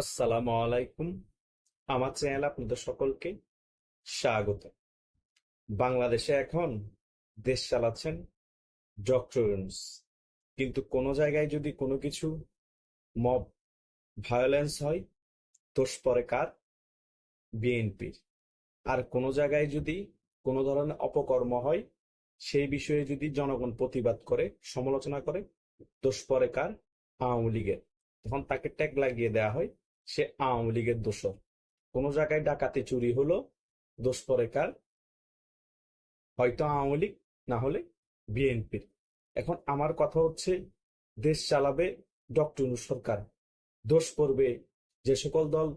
আসসালামু আলাইকুম। আমার চ্যানেল আপনাদের সকলকে স্বাগত। বাংলাদেশে এখন দেশ চালাচ্ছেন ডক্টর কিন্তু কোনো জায়গায় যদি কোনো কিছু মব ভায়োলেন্স হয়, দোষ পরে কার? বিএনপির। আর কোনো জায়গায় যদি কোনো ধরনের অপকর্ম হয়, সেই বিষয়ে যদি জনগণ প্রতিবাদ করে, সমালোচনা করে, দোষ পরে কার? আওয়ামী লীগের। তখন তাকে ট্যাগ লাগিয়ে দেওয়া হয় সে আওয়ামী লীগের দোষর। কোনো জায়গায় ডাকাতি চুরি হলো, দোষ পরে কার? হয়তো আওয়ামী লীগ, না হলে বিএনপির এখন আমার কথা হচ্ছে, দেশ চালাবে ডক্টর সরকার। দোষ করবে যে সকল দল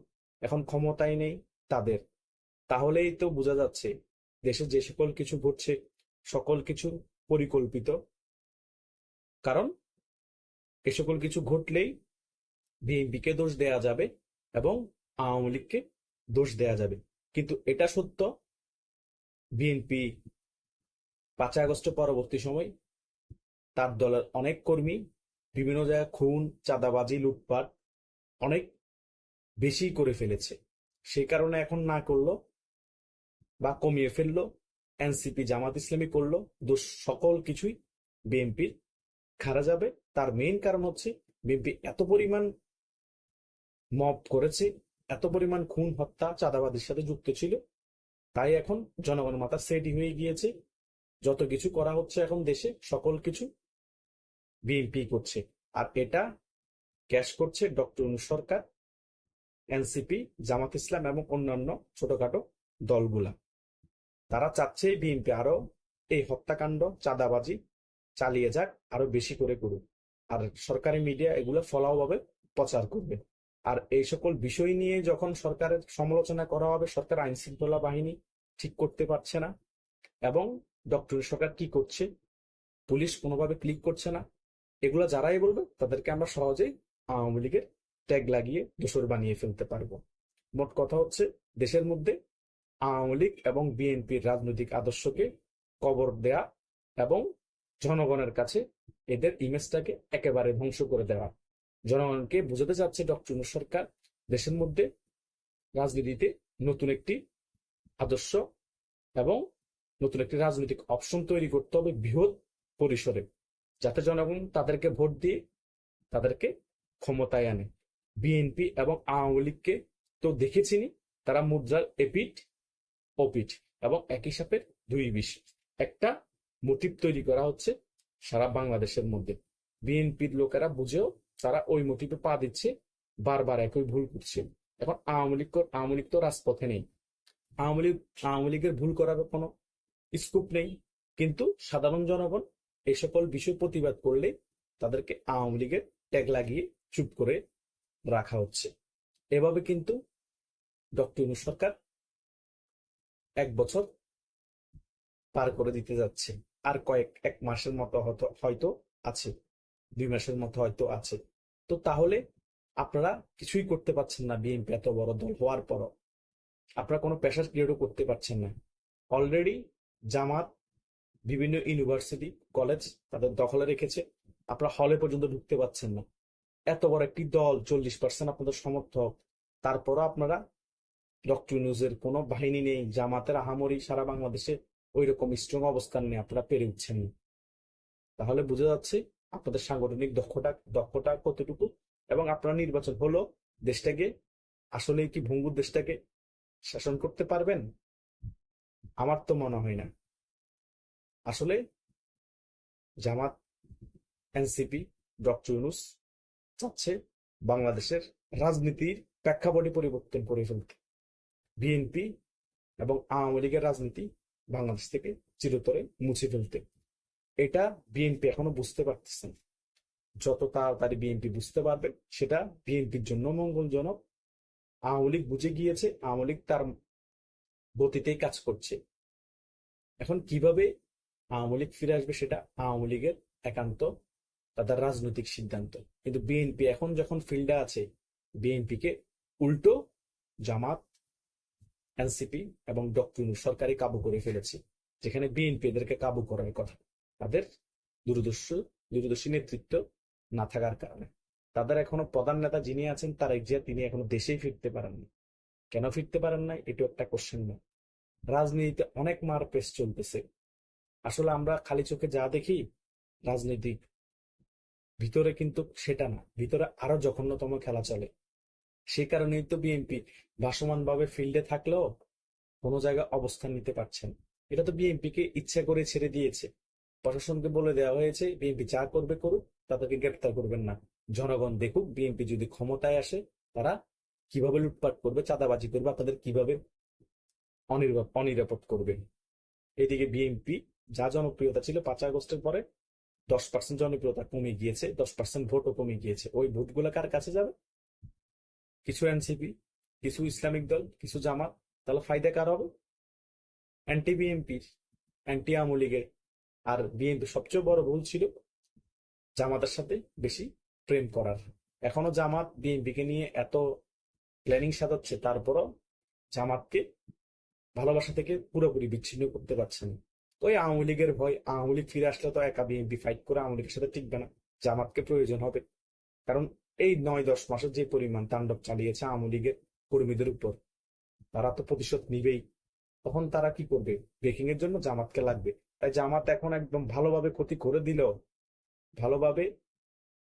এখন ক্ষমতায় নেই তাদের। তাহলেই তো বোঝা যাচ্ছে, দেশে যে সকল কিছু ঘটছে, সকল কিছু পরিকল্পিত। কারণ এ সকল কিছু ঘটলেই বিএনপিকে দোষ দেয়া যাবে। এবং আওয়ামী লীগকে দোষ দেয়া যাবে। কিন্তু এটা সত্য, বিএনপি পাঁচই আগস্ট পরবর্তী সময় তার দলের অনেক কর্মী, বিভিন্ন জায়গায় খুন, চাঁদাবাজি, লুটপাট অনেক বেশি করে ফেলেছে। সেই কারণে এখন না করল বা কমিয়ে ফেলল, এনসিপি, জামাত ইসলামী করল, দোষ সকল কিছুই বিএনপির খারা যাবে। তার মেইন কারণ হচ্ছে বিএনপি এত পরিমাণ মব করেছে। এত পরিমাণ খুন, হত্যা চাঁদাবাদের সাথে যুক্ত ছিল। তাই এখন জনগণ মাথা সেটি হয়ে গিয়েছে। যত কিছু করা হচ্ছে এখন দেশে, সকল কিছু বিএনপি করছে। আর এটা ক্যাশ করছে ডক্টর ইউনূস সরকার, এনসিপি, জামাত ইসলাম এবং অন্যান্য ছোটখাটো দলগুলা। তারা চাচ্ছে বিএনপি আরও এই হত্যাকাণ্ড, চাঁদাবাজি চালিয়ে যাক, আরও বেশি করে করুক। আর সরকারি মিডিয়া এগুলো ফলাওভাবে প্রচার করবে। আর এই সকল বিষয় নিয়ে যখন সরকারের সমালোচনা করা হবে, সরকার আইন শৃঙ্খলা বাহিনী ঠিক করতে পারছে না এবং ডক্টর সরকার কি করছে? পুলিশ কোনোভাবে ক্লিক করছে না। এগুলো যারাই বলবে, তাদেরকে আমরা সহজেই আওয়ামী লীগের ট্যাগ লাগিয়ে দোষর বানিয়ে ফেলতে পারব। মোট কথা হচ্ছে, দেশের মধ্যে আওয়ামী লীগ এবং বিএনপির রাজনৈতিক আদর্শকে কবর দেয়া এবং জনগণের কাছে এদের ইমেজটাকে একেবারে ধ্বংস করে দেওয়া। জনগণকে বোঝাতে চাচ্ছে ডক্টর সরকার দেশের মধ্যে রাজনীতিতে নতুন একটি আদর্শ এবং নতুন একটি রাজনৈতিক অপশন তৈরি করতে হবে বৃহৎ পরিসরে, যাতে জনগণ তাদেরকে ভোট দিয়ে তাদেরকে ক্ষমতায় আনে। বিএনপি এবং আওয়ামী লীগকে তো দেখেছিনি, তারা মুদ্রার এপিট ওপিট এবং একই সাথে দুই বিষ। একটা মোটিভ তৈরি করা হচ্ছে সারা বাংলাদেশের মধ্যে। বিএনপির লোকেরা বুঝেও তারা ওই মোটিভে পা দিচ্ছে, বারবার একই ভুল করছে। এখন আওয়ামী লীগ আওয়ামী লীগ তো রাজপথে নেই। আওয়ামী লীগ আওয়ামী লীগের ভুল করার কোনো স্কোপ নেই। কিন্তু সাধারণ জনগণ এই সকল বিষয় প্রতিবাদ করলে তাদেরকে আওয়ামী লীগের ট্যাগ লাগিয়ে চুপ করে রাখা হচ্ছে। এভাবে কিন্তু ডক্টর সরকার এক বছর পার করে দিতে যাচ্ছে। আর কয়েক এক মাসের মতো হয়তো আছে। দুই মাসের মতো হয়তো আছে। তো তাহলে আপনারা কিছুই করতে পারছেন না বিএনপি এত বড় দল হওয়ার পরও। আপনারা কোনো প্রেশার ক্রিয়েটও করতে পারছেন না। অলরেডি জামাত, বিভিন্ন ইউনিভার্সিটি কলেজ তাদের দখলে রেখেছে। আপনারা হলে পর্যন্ত ঢুকতে পারছেন না। এত বড় একটি দল, চল্লিশ পার্সেন্ট আপনাদের সমর্থক। তারপরও আপনারা ডক্টর নিউজের কোনো বাহিনী নেই। জামাতের আহামরি সারা বাংলাদেশে ওই রকম স্ট্রং অবস্থান নিয়ে আপনারা পেরে উঠছেন তাহলে বোঝা যাচ্ছে আপনাদের সাংগঠনিক দক্ষতা দক্ষতা কতটুকু? এবং আপনারা নির্বাচন হলো দেশটাকে আসলে কি ভঙ্গুর দেশটাকে শাসন করতে পারবেন? আমার তো মনে হয় না। আসলে জামাত, এনসিপি, ডক্টর ইউনুস চাচ্ছে বাংলাদেশের রাজনীতির প্রেক্ষাপটে পরিবর্তন করে ফেলতে। বিএনপি এবং আওয়ামী লীগের রাজনীতি বাংলাদেশ থেকে চিরতরে মুছে ফেলতে। এটা বিএনপি এখনও বুঝতে পারতেছে না। যত তাড়াতাড়ি বিএনপি বুঝতে পারবে, সেটা বিএনপির জন্য মঙ্গলজনক। আওয়ামী লীগ বুঝে গিয়েছে, আওয়ামী লীগ তার গতিতেই কাজ করছে। এখন কীভাবে আওয়ামী লীগ ফিরে আসবে সেটা আওয়ামী লীগের একান্ত তাদের রাজনৈতিক সিদ্ধান্ত। কিন্তু বিএনপি এখন যখন ফিল্ডে আছে বিএনপিকে উল্টো জামাত এনসিপি এবং ডক্টর সরকারি কাবু করে ফেলেছে, যেখানে বিএনপি এদেরকে কাবু করার কথা। তাদের দূরদর্শী দূরদর্শী নেতৃত্ব না থাকার কারণে। তাদের এখনও প্রধান নেতা যিনি আছেন তারেক জিয়া তিনি এখনও দেশেই ফিরতে পারেননি। কেন ফিরতে পারেন না এটা একটা কোশ্চেন না রাজনীতিতে অনেক মার পেস চলতেছে। আসলে আমরা খালি চোখে যা দেখি রাজনীতি ভিতরে কিন্তু সেটা না। ভিতরে আরও জঘন্যতম খেলা চলে। সেই কারণেই তো বিএনপি ভাসমানভাবে ফিল্ডে থাকলেও কোনো জায়গায় অবস্থান নিতে পারছেন এটা তো বিএনপি কে ইচ্ছা করে ছেড়ে দিয়েছে। প্রশাসনকে বলে দেওয়া হয়েছে বিএনপি যা করবে করুক, তাদেরকে গ্রেপ্তার করবেন না। জনগণ দেখুক বিএনপি যদি ক্ষমতায় আসে, তারা কীভাবে লুটপাট করবে, চাঁদাবাজি করবে, আপনাদের কীভাবে অনিরাপদ অনিরাপদ করবে? এদিকে বিএনপি যা জনপ্রিয়তা ছিল, পাঁচ আগস্টের পরে দশ পার্সেন্ট জনপ্রিয়তা কমে গিয়েছে, দশ পার্সেন্ট ভোটও কমে গিয়েছে। ওই ভোটগুলো কার কাছে যাবে? কিছু এনসিপি কিছু ইসলামিক দল, কিছু জামাত, তাহলে ফায়দা কার হবে? অ্যান্টি বিএনপির অ্যান্টি আওয়ামী লীগের আর বিএনপি সবচেয়ে বড় ভুল ছিল জামাতের সাথে বেশি প্রেম করার। এখনও জামাত বিএনপিকে নিয়ে এত প্ল্যানিং সাজাচ্ছে, তারপরও জামাতকে ভালোবাসা থেকে পুরোপুরি বিচ্ছিন্ন করতে পারছে না। ওই আওয়ামী লীগের ভয়, আওয়ামী লীগ ফিরে আসলে তো একা বিএনপি ফাইট করে আওয়ামী লীগের সাথে টিকবে না। জামাতকে প্রয়োজন হবে। কারণ এই নয় দশ মাসের যে পরিমাণ তাণ্ডব চালিয়েছে আওয়ামী লীগের কর্মীদের উপর, তারা তো প্রতিশোধ নিবেই। তখন তারা কি করবে? ব্রেকিং এর জন্য জামাতকে লাগবে। তাই জামাত এখন একদম ভালোভাবে ক্ষতি করে দিল ভালোভাবে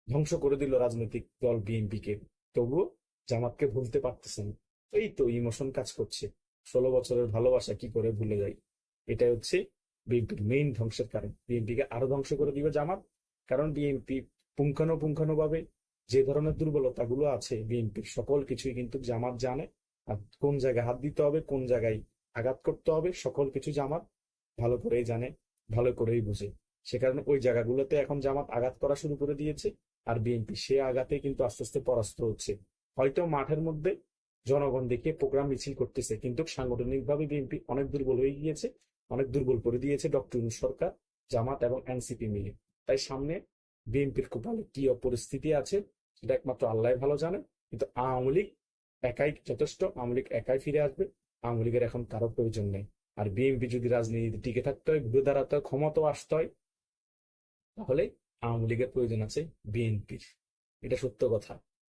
ধ্বংস করে দিল রাজনৈতিক দল বিএনপি কে তবুও জামাতকে ভুলতে পারতেছেন এই তো ইমোশন কাজ করছে। ষোলো বছরের ভালোবাসা কি করে ভুলে যাই এটা হচ্ছে বিএনপির মেইন ধ্বংসের কারণ। বিএনপিকে আরও ধ্বংস করে দিবে জামাত। কারণ বিএনপি পুঙ্খানুপুঙ্খানু ভাবে যে ধরনের দুর্বলতাগুলো আছে, বিএনপির সকল কিছুই কিন্তু জামাত জানে। আর কোন জায়গায় হাত দিতে হবে, কোন জায়গায় আঘাত করতে হবে, সকল কিছু জামাত ভালো করেই জানে। ভালো করেই বুঝে। সে কারণে ওই জায়গাগুলোতে এখন জামাত আঘাত করা শুরু করে দিয়েছে আর বিএনপি সে আঘাতে কিন্তু আস্তে আস্তে পরাস্ত হচ্ছে। হয়তো মাঠের মধ্যে জনগণ দেখে প্রোগ্রাম মিছিল করতেছে, কিন্তু সাংগঠনিকভাবে বিএনপি অনেক দুর্বল হয়ে গিয়েছে, অনেক দুর্বল করে দিয়েছে ডক্টর সরকার, জামাত এবং এনসিপি মিলে। তাই সামনে বিএনপির খুব ভালো কি পরিস্থিতি আছে, সেটা একমাত্র আল্লাহ ভালো জানে। কিন্তু আওয়ামী লীগ একাই যথেষ্ট, আওয়ামী লীগ একাই ফিরে আসবে, আওয়ামী লীগের এখন কারও প্রয়োজন নেই। আর বিএনপি যদি রাজনীতিতে টিকে থাকতে হয় ঘুরে দাঁড়াতে হয়, ক্ষমতাও আসতে হয়, তাহলে আওয়ামী লীগের প্রয়োজন আছে বিএনপির এটা সত্য কথা।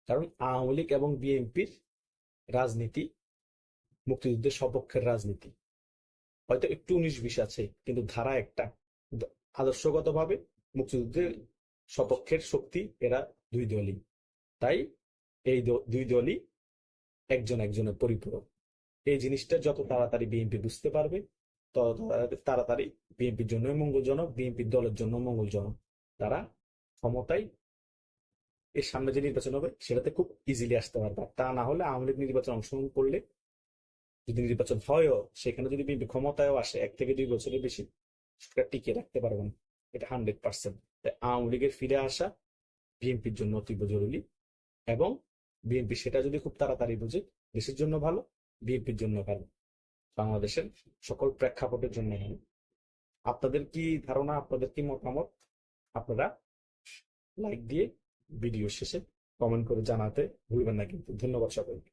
কারণ আওয়ামী লীগ এবং বিএনপির রাজনীতি মুক্তিযুদ্ধের সপক্ষের রাজনীতি। হয়তো একটু উনিশ বিশ আছে, কিন্তু ধারা একটা। আদর্শগতভাবে মুক্তিযুদ্ধের সপক্ষের শক্তি এরা দুই দলই। তাই এই দুই দলই একজন একজনের পরিপূরক। এই জিনিসটা যত তাড়াতাড়ি বিএনপি বুঝতে পারবে, তত তাড়াতাড়ি বিএনপির জন্য মঙ্গলজনক বিএনপির দলের জন্য মঙ্গলজনক। তারা ক্ষমতায় এর সামনে যে নির্বাচন হবে, সেটাতে খুব ইজিলি আসতে পারবে। তা না হলে আওয়ামী লীগ নির্বাচন অংশগ্রহণ করলে, যদি নির্বাচন হয়ও, সেখানে যদি বিএনপি ক্ষমতায়ও আসে, এক থেকে দুই বছরের বেশি সেটা টিকিয়ে রাখতে পারবে না। এটা হান্ড্রেড পার্সেন্ট তাই আওয়ামী লীগের ফিরে আসা বিএনপির জন্য অতীব জরুরি। এবং বিএনপি সেটা যদি খুব তাড়াতাড়ি বুঝে, দেশের জন্য ভালো বিএনপির জন্য ভালো বাংলাদেশের সকল প্রেক্ষাপটের জন্য ভালো আপনাদের কি ধারণা, আপনাদের কি মতামত? আপনারা লাইক দিয়ে ভিডিও শেষে কমেন্ট করে জানাতে ভুলবেন না কিন্তু। ধন্যবাদ সকলকে।